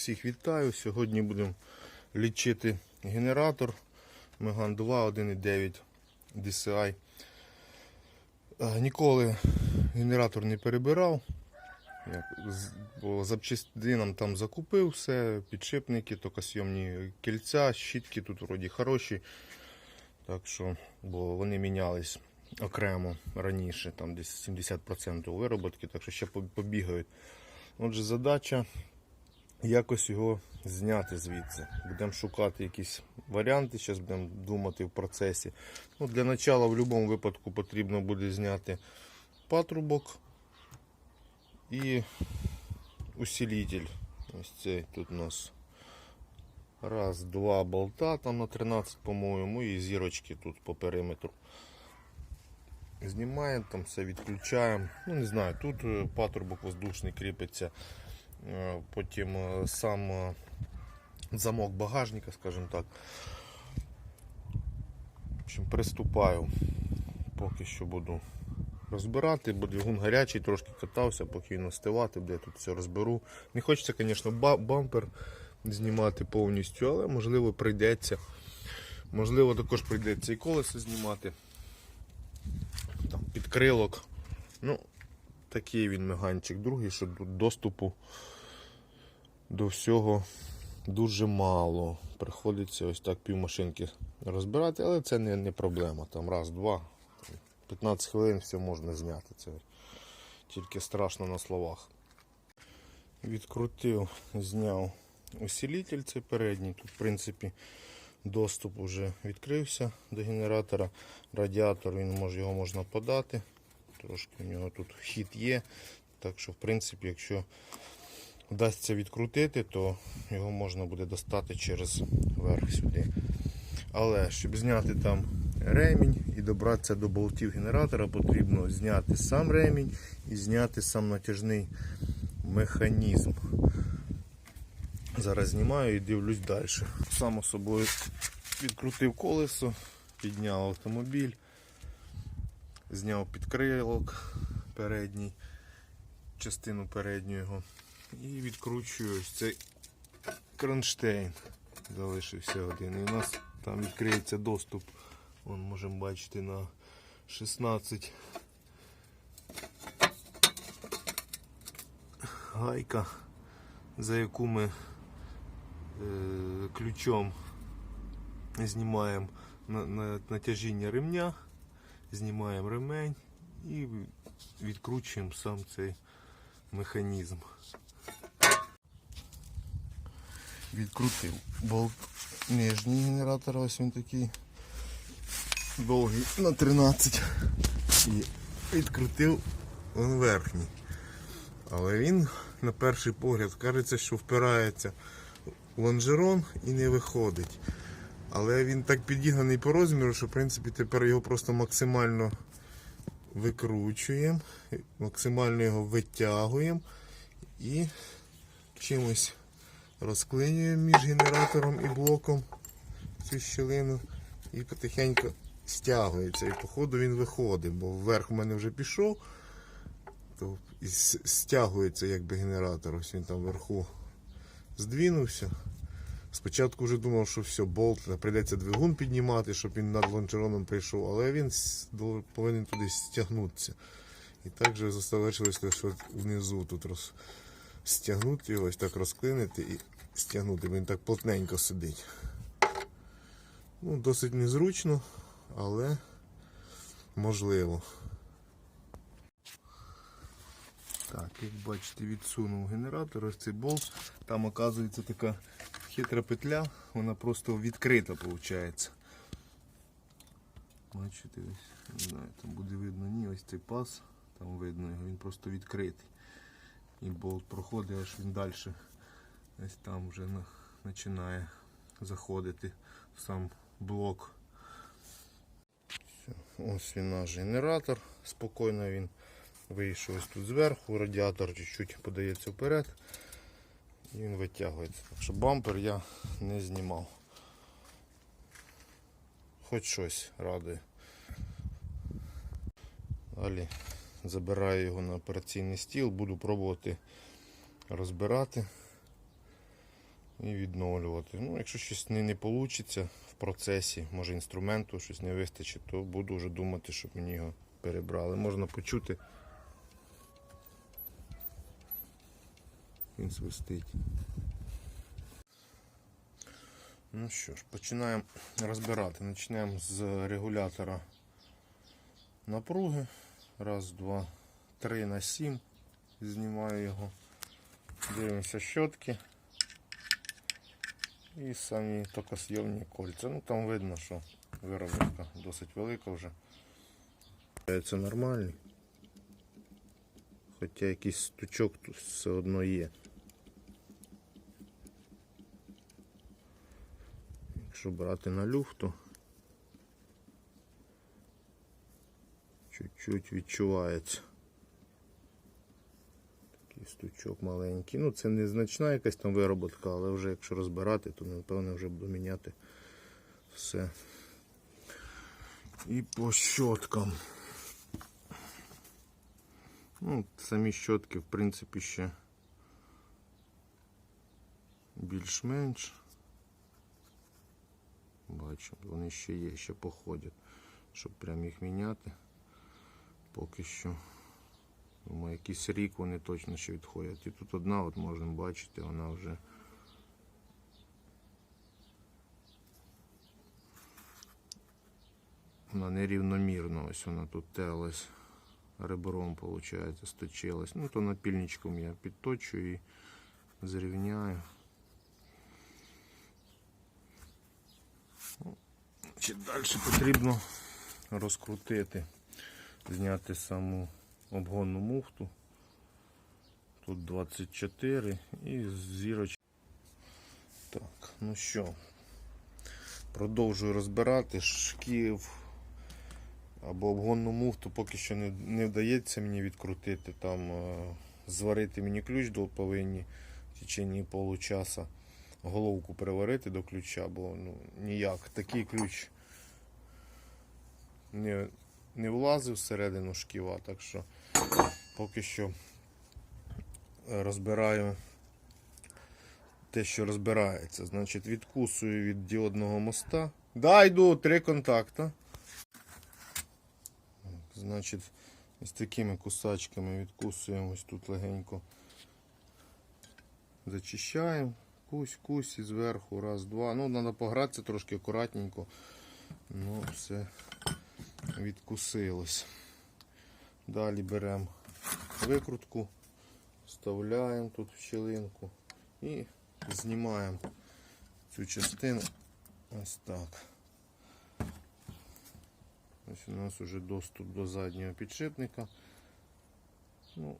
Всіх вітаю. Сьогодні будемо лічити генератор Megane 2 1.9 DCI. Ніколи генератор не перебирав. По запчастинам там закупив все, підшипники, токосйомні кільця, щітки тут вроді хороші. Так що, бо вони мінялись окремо раніше, там десь 70% вироботки, так що ще побігають. Отже, задача якось його зняти звідси. Будемо шукати якісь варіанти, зараз будемо думати в процесі. Ну, для початку в будь-якому випадку потрібно буде зняти патрубок і усилитель. Ось цей тут у нас раз, два болта там на 13, по-моєму, і зірочки тут по периметру. Знімаємо, там все відключаємо. Ну, не знаю, тут е, патрубок воздушний кріпиться. Е, Потім е, сам е, замок багажника, скажімо так. В общем, приступаю. Поки що буду розбирати, бо двигун гарячий, трошки катався, поки він остивати, де я тут все розберу. Не хочеться, звісно, бампер знімати повністю, але можливо прийдеться. Можливо, також прийдеться і колесо знімати. Там підкрилок. Ну, такий він меганчик. Другий, що доступу до всього дуже мало. Приходиться ось так півмашинки розбирати, але це не, не проблема. Там раз, два, 15 хвилин все можна зняти. Це тільки страшно на словах. Відкрутив, зняв усилитель цей передній. Тут, в принципі, доступ вже відкрився до генератора. Радіатор він може, його можна подати. Трошки у нього тут вхід є. Так що, в принципі, якщо вдасться відкрутити, то його можна буде достати через верх сюди. Але щоб зняти там ремінь і добратися до болтів генератора, потрібно зняти сам ремінь і зняти сам натяжний механізм. Зараз знімаю і дивлюсь далі. Само собою відкрутив колесо, підняв автомобіль, зняв підкрилок передній, частину переднього і відкручую ось цей кронштейн. Залишився один. І у нас там відкриється доступ. Вон можемо бачити на 16 гайка, за яку ми е, ключом знімаємо на, на, натяжіння ремня, знімаємо ремень і відкручуємо сам цей механізм. Відкрутив болт нижній генератор, ось він такий довгий на 13 і відкрутив він верхній. Але він на перший погляд кажеться, що впирається в лонжерон і не виходить. Але він так підігнаний по розміру, що в принципі тепер його просто максимально викручуємо, максимально його витягуємо і чимось розклинюємо між генератором і блоком цю щілину і потихеньку стягується. І походу він виходить, бо вверх в мене вже пішов, то і стягується якби генератор. Ось він там вверху здвинувся. Спочатку вже думав, що все, болт, прийдеться двигун піднімати, щоб він над лонжероном прийшов, але він повинен туди стягнутися. І так же залишилось, що внизу тут роз... стягнути його, ось так розклинити і стягнути, він так плотненько сидить. Ну, досить незручно, але можливо. Так, як бачите, відсунув генератор, ось цей болт. Там оказується така хитра петля, вона просто відкрита виходить. Бачите, ось, не знаю, там буде видно ні, ось цей паз, там видно його, він просто відкритий. І болт проходить, аж він далі ось там вже починає заходити в сам блок. Ось він наш генератор. Спокійно він вийшов ось тут зверху, радіатор чуть-чуть подається вперед і він витягується. Так що бампер я не знімав. Хоч щось радує. Далі забираю його на операційний стіл, буду пробувати розбирати. і відновлювати. Ну, якщо щось не, не вийде в процесі, може інструменту щось не вистачить, то буду вже думати, щоб мені його перебрали. Можна почути. Він свистить. Ну що ж, починаємо розбирати. Почнемо з регулятора напруги. Раз, два, три на сім. Знімаю його. Дивимося щотки. І самі токосйомні кольця. Ну там видно, що виробництва досить велика вже. Це нормальний. Хоча якийсь стучок тут все одно є. Якщо брати на люфту, чуть-чуть відчувається. Такий стучок маленький. Ну це не значна якась там вироботка, але вже якщо розбирати, то напевно вже буду міняти все. І по щоткам. Ну, самі щотки, в принципі, ще більш-менш. Бачу, вони ще є, ще походять, щоб прям їх міняти. Поки що. Думаю, якийсь рік вони точно ще відходять. І тут одна, от можна бачити, вона вже вона нерівномірно. Ось вона тут телась ребром, виходить, сточилась. Ну, то напільничком я підточую і зрівняю. Чи далі потрібно розкрутити, зняти саму обгонну муфту. Тут 24 і зірочка. Так, ну що, продовжую розбирати шків або обгонну муфту поки що не, не вдається мені відкрутити. Там е, зварити мені ключ до повинні в течение получаса. Головку приварити до ключа, бо ну, ніяк такий ключ не, не влазив всередину шківа, так що поки що е, розбираю те, що розбирається. Значить, відкусую від діодного моста. Да, йду, три контакта. Значить, ось такими кусачками відкусуємо ось тут легенько. Зачищаємо. Кусь, кусь і зверху, раз, два. Ну, треба погратися трошки акуратненько. Ну, все відкусилось. Далі беремо викрутку, вставляємо тут в щілинку і знімаємо цю частину ось так. Ось у нас вже доступ до заднього підшипника. Ну,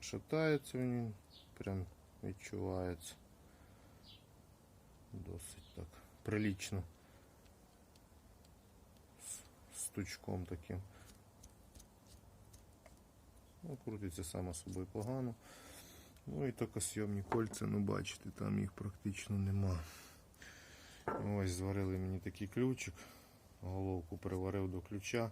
шатається він, прям відчувається. Досить так прилічно. З стучком таким. Ну, крутиться само собою погано. Ну і токосйомні кольця, ну бачите, там їх практично нема. Ось зварили мені такий ключик. Головку приварив до ключа.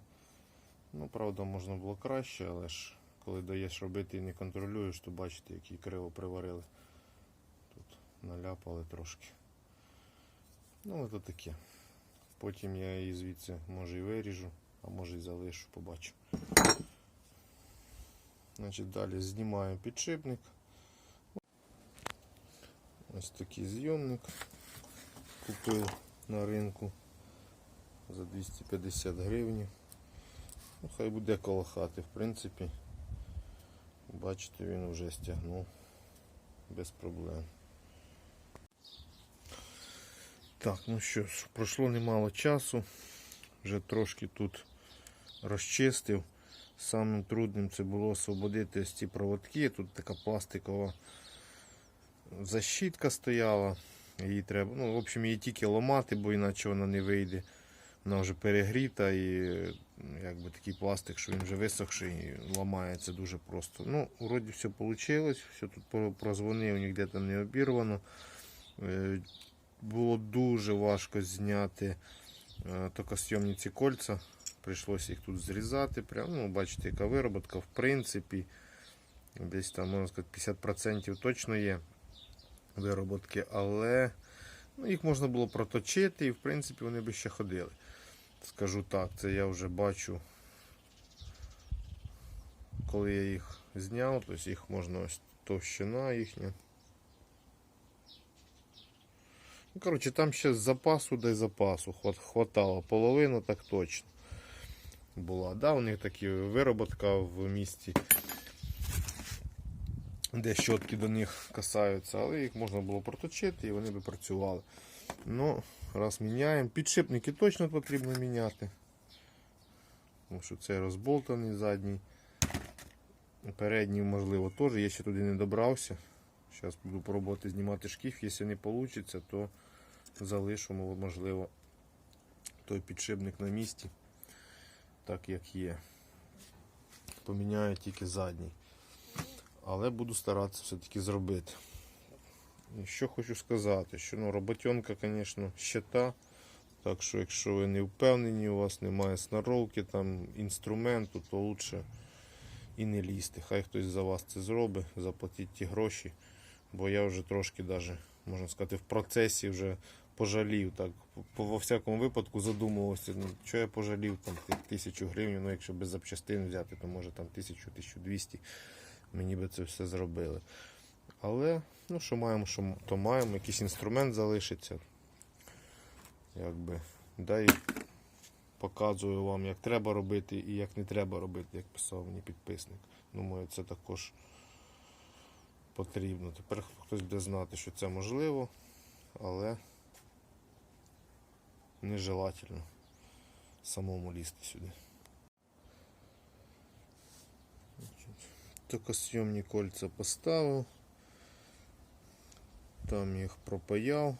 Ну, правда, можна було краще, але ж коли даєш робити і не контролюєш, то бачите, який криво приварили. Тут наляпали трошки. Ну, це таке. Потім я її звідси може і виріжу, а може і залишу, побачу. Значить, далі знімаю підшипник. Ось такий зйомник купив на ринку за 250 гривень. Ну, хай буде коло хати, в принципі. Бачите, він вже стягнув без проблем. Так, ну що ж, пройшло немало часу. Вже трошки тут розчистив. Самим трудним це було освободити ось ці проводки. Тут така пластикова защитка стояла. Її треба, ну, в общем, її тільки ламати, бо іначе вона не вийде. Вона вже перегріта і ну, якби такий пластик, що він вже висохший і ламається дуже просто. Ну, вроді все вийшло, все тут прозвонив, ніде там не обірвано. Було дуже важко зняти е, токосйомні кольця. Прийшлося їх тут зрізати. Прям, ну, бачите, яка вироботка, в принципі, десь там, можна сказати, 50% точно є. вироботки, але ну, їх можна було проточити і в принципі вони би ще ходили. Скажу так, це я вже бачу, коли я їх зняв, тобто їх можна ось товщина їхня. Ну, коротше, там ще з запасу дай запасу хватало. Половину так точно була. Да, у них такі вироботка в місті, де щотки до них касаються, але їх можна було проточити і вони би працювали. Ну, раз міняємо. Підшипники точно потрібно міняти. Тому що це розболтаний задній. Передній, можливо, теж. Я ще туди не добрався. Зараз буду пробувати знімати шкіф. Якщо не вийде, то залишимо, можливо, той підшипник на місці, так як є. Поміняю тільки задній. Але буду старатися все-таки зробити. І Що хочу сказати, що ну, роботенка, звісно, ще та. Так що, якщо ви не впевнені, у вас немає сноровки, там, інструменту, то лучше і не лізти. Хай хтось за вас це зробить, заплатіть ті гроші. Бо я вже трошки даже, можна сказати, в процесі вже пожалів. Так, во всякому випадку задумувався, ну, що я пожалів там тисячу гривень, ну якщо без запчастин взяти, то може там тисячу, тисячу двісті мені би це все зробили. Але, ну що маємо, що то маємо, якийсь інструмент залишиться. Якби, да і показую вам, як треба робити і як не треба робити, як писав мені підписник. Думаю, це також потрібно. Тепер хтось буде знати, що це можливо, але нежелательно самому лізти сюди. Токосйомні кольця поставив. Там їх пропаяв.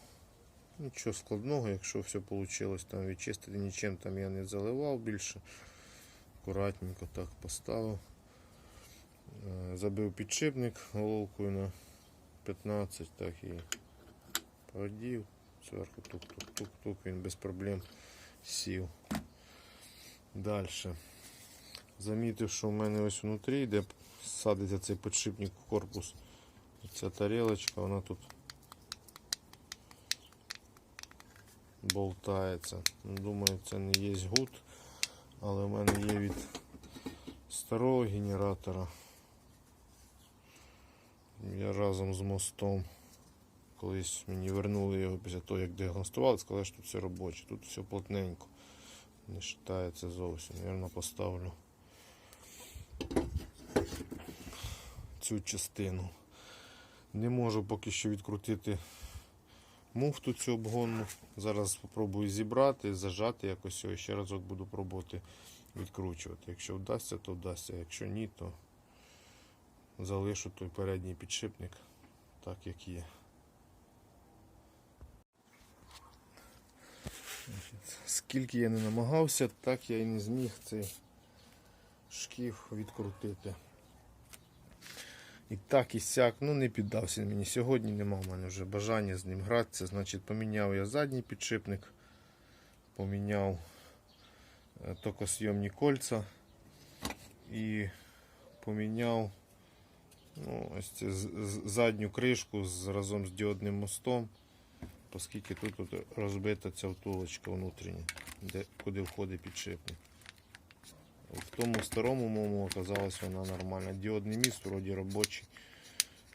Нічого складного, якщо все вийшло там відчистити, нічим там я не заливав більше. Акуратненько так поставив. Е, Забив підшипник головкою на 15, так і продів. Зверху тук-тук-тук-тук, він без проблем сів. Далі. Замітив, що в мене ось внутрі, де садиться цей підшипник в корпус. Ця тарілочка, вона тут болтається. Думаю, це не є гуд, але в мене є від старого генератора. Я разом з мостом. Колись мені вернули його після того, як діагностували, сказали, що тут все робоче. Тут все плотненько. Не вважається зовсім. Наверно, поставлю цю частину. Не можу поки що відкрутити муфту цю обгонну. Зараз спробую зібрати, зажати якось його. Ще разок буду пробувати відкручувати. Якщо вдасться, то вдасться. Якщо ні, то залишу той передній підшипник так, як є. Значить, Скільки я не намагався, так я і не зміг цей шкіф відкрутити. І так, і сяк, ну не піддався мені. Сьогодні нема в мене вже бажання з ним гратися. Значить, поміняв я задній підшипник, поміняв е, токосйомні кольця і поміняв ну, ось задню кришку разом з діодним мостом, оскільки тут, тут розбита ця втулочка внутрішня, де, куди входить підшипник. В тому старому моєму оказалась вона нормальна. Діодний міст вроді робочий.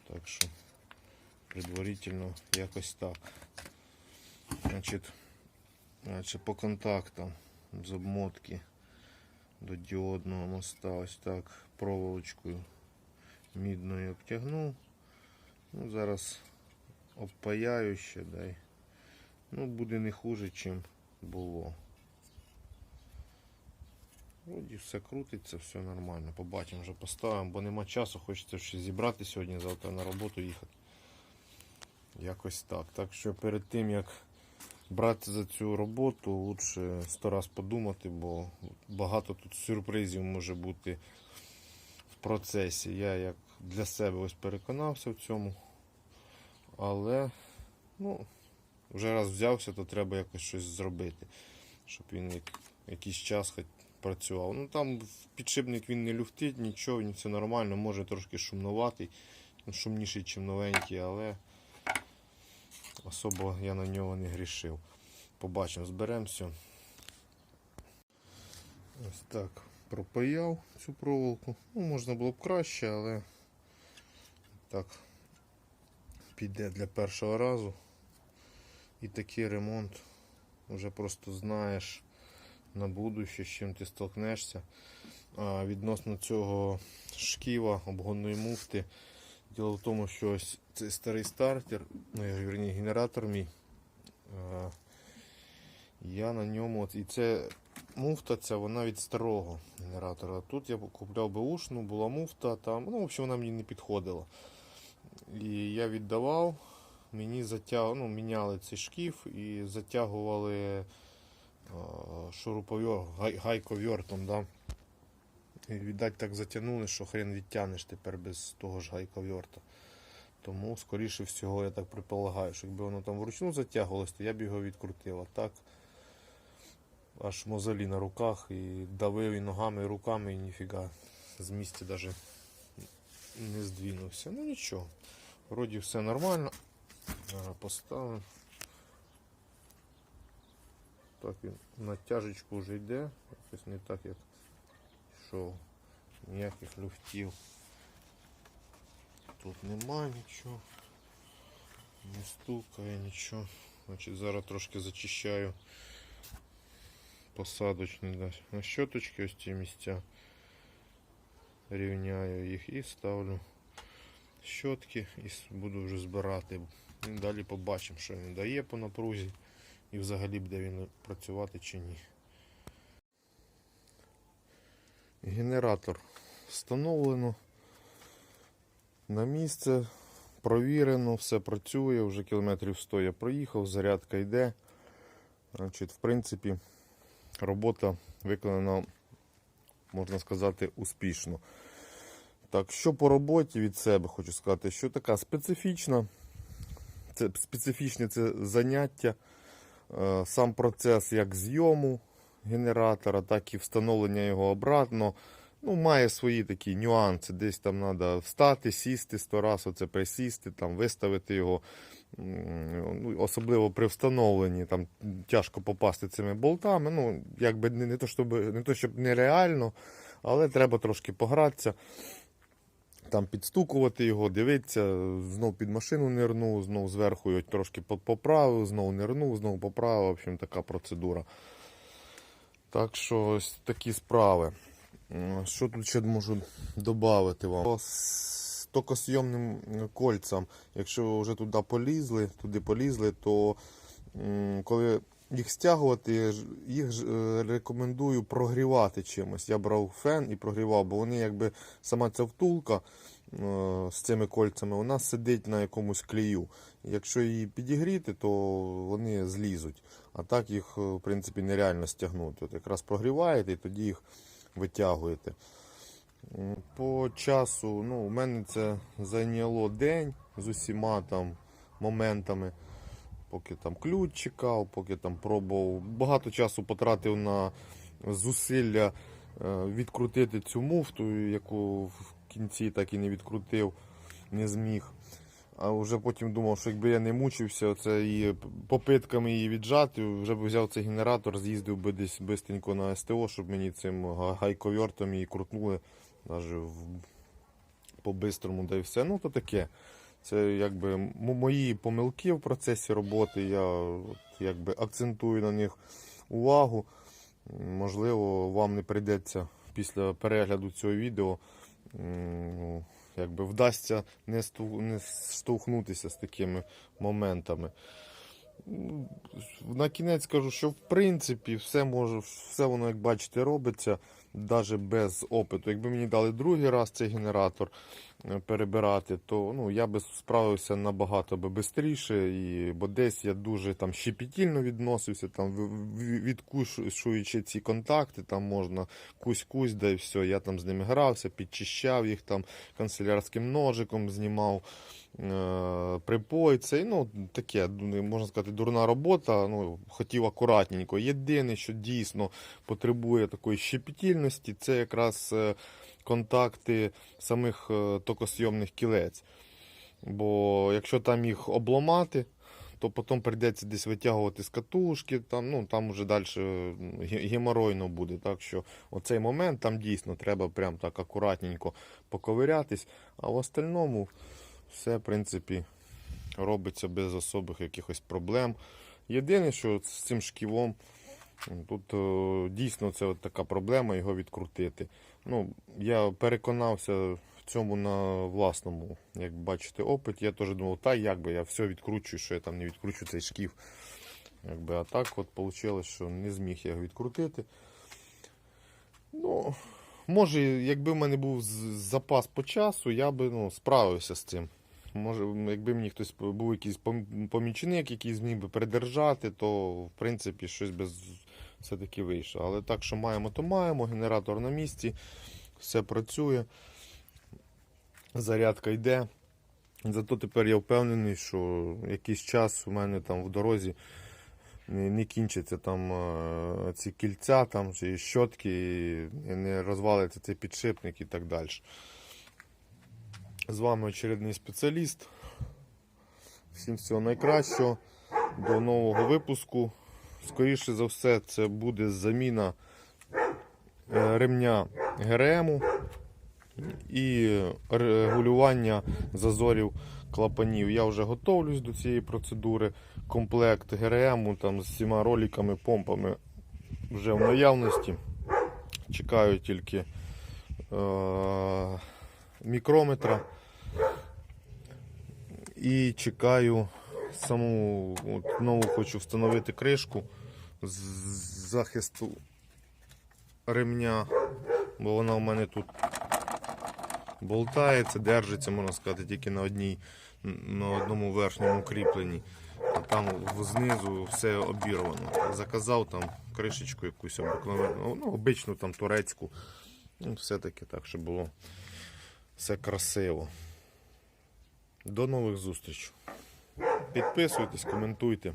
Так що предварительно якось так. Значить, значить по контактам з обмотки до діодного моста ось так проволочкою мідною обтягнув. Ну, зараз обпаяю ще дай. Ну, буде не хуже, чим було. Вроді все крутиться, все нормально. Побачимо, вже поставимо, бо нема часу, хочеться ще зібрати сьогодні, завтра на роботу їхати. Якось так. Так що перед тим як брати за цю роботу, лучше сто раз подумати, бо багато тут сюрпризів може бути в процесі. Я як для себе ось переконався в цьому. Але ну, вже раз взявся, то треба якось щось зробити, щоб він як- якийсь час хоч працював. Ну там підшипник він не люфтить, нічого, все нормально, може трошки шумнуватий, ну, шумніший, ніж новенький, але особо я на нього не грішив. Побачимо, зберемося. Ось так пропаяв цю проволоку. Ну, можна було б краще, але так піде для першого разу. І такий ремонт вже просто знаєш на будуще, з чим ти столкнешся. А відносно цього шківа, обгонної муфти, діло в тому, що ось цей старий стартер, ну, я вірні, генератор мій. а, Я на ньому, от, і це муфта ця, вона від старого генератора. Тут я купляв беушну, була муфта, там, ну, в общем, вона мені не підходила. І я віддавав, мені затяг... ну, міняли цей шкіф і затягували шуруповер, гай... гайковертом, да. І, віддать, так затягнули, що хрен відтягнеш тепер без того ж гайковерта. Тому, скоріше всього, я так предполагаю, що якби воно там вручну затягувалось, то я б його відкрутив. А так аж мозолі на руках і давив і ногами, і руками, і ніфіга з місця навіть не здвинувся. Ну нічого. Вроді все нормально. Зараз поставимо. Так він на тяжечку вже йде. Якось не так як йшов. Ніяких люфтів. Тут нема нічого. Не стукає нічого. Значить зараз трошки зачищаю посадочні да, на щоточки ось ці місця. Рівняю їх і ставлю Щотки і буду вже збирати. І далі побачимо, що він дає по напрузі і взагалі буде він працювати чи ні. Генератор встановлено на місце, провірено, все працює, вже кілометрів 100 я проїхав, зарядка йде. Значить, в принципі, робота виконана, можна сказати, успішно. Так, що по роботі від себе хочу сказати, що така специфічна, це специфічне це заняття, Е, сам процес як зйому генератора, так і встановлення його обратно. Ну, має свої такі нюанси. Десь там треба встати, сісти сто раз, оце присісти, там, виставити його. Ну, особливо при встановленні там тяжко попасти цими болтами. Ну, якби не, не, то, щоб, не то, щоб нереально, але треба трошки погратися. Там підстукувати його, дивитися, знов під машину нирнув, знов зверху його трошки поправив, знов нирнув, знов поправив. В общем, така процедура. Так що ось такі справи. Що тут ще можу додати вам? С- токосйомним кольцям, якщо ви вже туди полізли, туди полізли, то коли їх стягувати, їх е, рекомендую прогрівати чимось. Я брав фен і прогрівав, бо вони якби сама ця втулка е, з цими кольцями, вона сидить на якомусь клею. Якщо її підігріти, то вони злізуть. А так їх, е, в принципі, нереально стягнути. От якраз прогріваєте і тоді їх витягуєте. По часу, ну, у мене це зайняло день з усіма там моментами. Поки там ключ чекав, поки там пробував. Багато часу потратив на зусилля е, відкрутити цю муфту, яку в кінці так і не відкрутив, не зміг. А вже потім думав, що якби я не мучився оце і попитками її віджати, вже б взяв цей генератор, з'їздив би десь бистренько на СТО, щоб мені цим гайковертом її крутнули, навіть в, по-бистрому, да і все. Ну, то таке. Це якби мої помилки в процесі роботи. Я от, якби акцентую на них увагу. Можливо, вам не прийдеться після перегляду цього відео. ну, Якби вдасться не, не штовхнутися з такими моментами. На кінець скажу, що в принципі все може, все воно, як бачите, робиться навіть без опиту. Якби мені дали другий раз цей генератор перебирати, то ну, я би справився набагато би швидше, бо десь я дуже там щепетільно відносився, там відкушуючи ці контакти, там можна кусь-кусь, да і все. Я там з ними грався, підчищав їх там канцелярським ножиком, знімав е, припой. Це ну, таке, можна сказати, дурна робота. Ну, хотів акуратненько. Єдине, що дійсно потребує такої щепетільності, це якраз е, контакти самих е, токосйомних кілець. Бо якщо там їх обламати, то потім прийдеться десь витягувати з катушки, там, ну, там вже далі геморойно буде. Так що оцей момент там дійсно треба прям так акуратненько поковирятись, а в остальному все, в принципі, робиться без особих якихось проблем. Єдине, що з цим шківом, тут е, дійсно це от така проблема його відкрутити. Ну, я переконався в цьому на власному, як бачите, опиті. Я теж думав, та як би я все відкручую, що я там не відкручу цей шків. Якби, а так от вийшло, що не зміг я його відкрутити. Ну, може, якби в мене був запас по часу, я би ну, справився з цим. Може, якби мені хтось був якийсь помічник, який зміг би придержати, то в принципі щось би все-таки вийшло. Але так, що маємо, то маємо. Генератор на місці, все працює, зарядка йде. Зато тепер я впевнений, що якийсь час у мене там в дорозі не, не кінчаться там е, ці кільця там, чи щотки, і не розвалиться цей підшипник і так далі. З вами очередний спеціаліст. Всім всього найкращого. До нового випуску. Скоріше за все, це буде заміна е, ремня ГРМу і регулювання зазорів клапанів. Я вже готовлюсь до цієї процедури. Комплект ГРМу там з всіма роликами, помпами вже в наявності. Чекаю тільки е- мікрометра. І чекаю саму от, нову хочу встановити кришку з захисту ремня, бо вона у мене тут болтається, держиться, можна сказати, тільки на одній, на одному верхньому кріпленні. А там знизу все обірвано. Заказав там кришечку якусь обикновену, ну, обичну там турецьку. Ну, все-таки так, щоб було все красиво. До нових зустрічей. Підписуйтесь, коментуйте.